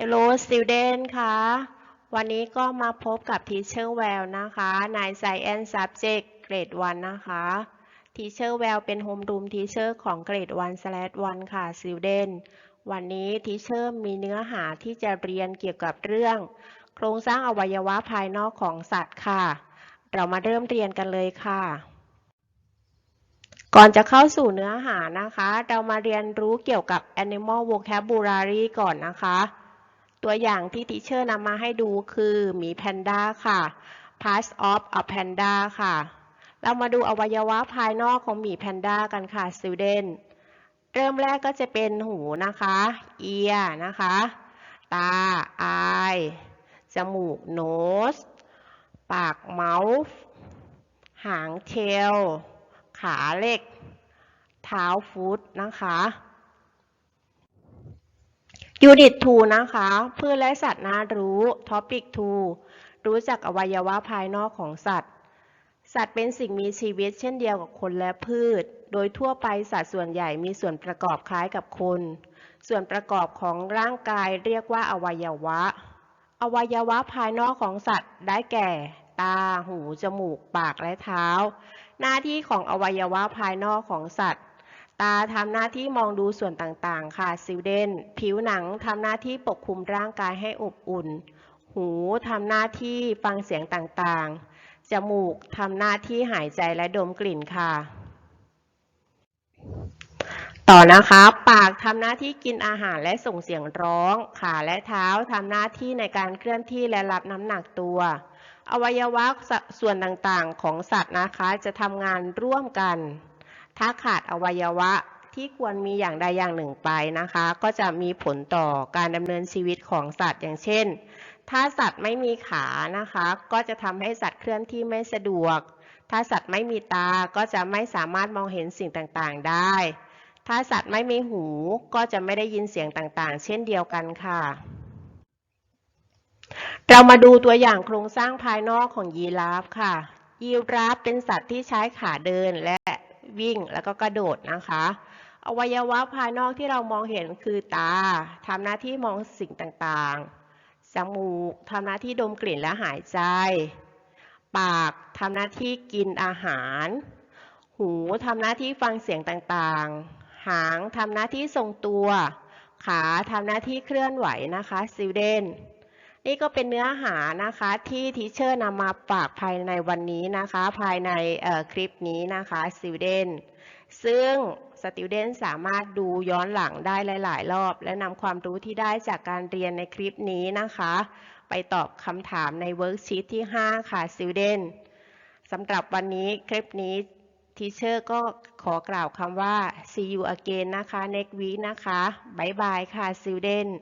Hello student ค่ะ วันนี้ก็มาพบกับ Teacher Well นะคะใน Science Subject Grade 1นะคะ Teacher Well เป็น Home Room Teacher ของ Grade 1 slash 1 ค่ะ student วันนี้ Teacher มีเนื้อหาที่จะเรียนเกี่ยวกับเรื่อง โครงสร้างอวัยวะภายนอกของสัตว์ค่ะ เรามาเริ่มเรียนกันเลยค่ะก่อนจะเข้าสู่เนื้อหานะคะ เรามาเรียนรู้เกี่ยวกับ Animal Vocabulary ก่อนนะคะ ตัวอย่างที่ทีเชอร์นำมาให้ดูคือหมีแพนด้าค่ะ Parts of a panda ค่ะ เรามาดูอวัยวะภายนอกของหมีแพนด้ากันค่ะ student เริ่มแรกก็จะเป็นหูนะคะ ear นะคะ ตา eye จมูก nose ปาก mouth หาง tail ขาเล็ก เท้า foot นะคะ Unit 2นะคะ พืชและสัตว์น่ารู้ Topic 2รู้จักอวัยวะภายนอกของสัตว์ สัตว์เป็นสิ่งมีชีวิตเช่นเดียวกับคนและพืช โดยทั่วไปสัตว์ส่วนใหญ่มีส่วนประกอบคล้ายกับคน ส่วนประกอบของร่างกายเรียกว่าอวัยวะ อวัยวะภายนอกของสัตว์ได้แก่ ตา หู จมูก ปาก และเท้า หน้าที่ของอวัยวะภายนอกของสัตว์ ตาทำหน้าที่มองดูส่วนต่างๆ ค่ะซิลเดน ผิวหนังทำหน้าที่ปกคลุมร่างกายให้อบอุ่น หูทำหน้าที่ฟังเสียงต่างๆ จมูกทำหน้าที่หายใจและดมกลิ่นค่ะ ต่อนะคะ ปากทำหน้าที่กินอาหารและส่งเสียงร้อง ขาและเท้าทำหน้าที่ในการเคลื่อนที่และรับน้ำหนักตัวอวัยวะส่วนต่างๆของสัตว์นะคะ จะทำงานร่วมกัน ถ้าขาดอวัยวะที่ควรมีอย่างใดอย่างหนึ่งไปนะคะ ก็จะมีผลต่อการดำเนินชีวิตของสัตว์อย่างเช่น ถ้าสัตว์ไม่มีขานะคะ ก็จะทำให้สัตว์เคลื่อนที่ไม่สะดวก ถ้าสัตว์ไม่มีตาก็จะไม่สามารถมองเห็นสิ่งต่างๆได้ ถ้าสัตว์ไม่มีหูก็จะไม่ได้ยินเสียงต่างๆ เช่นเดียวกันค่ะ เรามาดูตัวอย่างโครงสร้างภายนอกของยีราฟค่ะ ยีราฟเป็นสัตว์ที่ใช้ขาเดินและ วิ่งแล้วก็กระโดดนะคะ อวัยวะภายนอกที่เรามองเห็นคือตาทำหน้าที่มองสิ่งต่างๆ จมูกทำหน้าที่ดมกลิ่นและหายใจ ปากทำหน้าที่กินอาหาร หูทำหน้าที่ฟังเสียงต่างๆ หางทำหน้าที่ทรงตัว ขาทำหน้าที่เคลื่อนไหวนะคะซิลเดน นี่ก็เป็นเนื้อหานะคะที่ทีเชอร์นำมาฝากภายในวันนี้นะคะ ภายในคลิปนี้นะคะ student ซึ่ง student สามารถดูย้อนหลังได้หลาย ๆ รอบ และนำความรู้ที่ได้จากการเรียนในคลิปนี้นะคะ ไปตอบคำถามในเวิร์กชีตที่ 5 ค่ะ student สำหรับวันนี้คลิปนี้ทีเชอร์ก็ขอกล่าวคำว่า see you again นะคะ next week นะคะ บ๊ายบายค่ะ student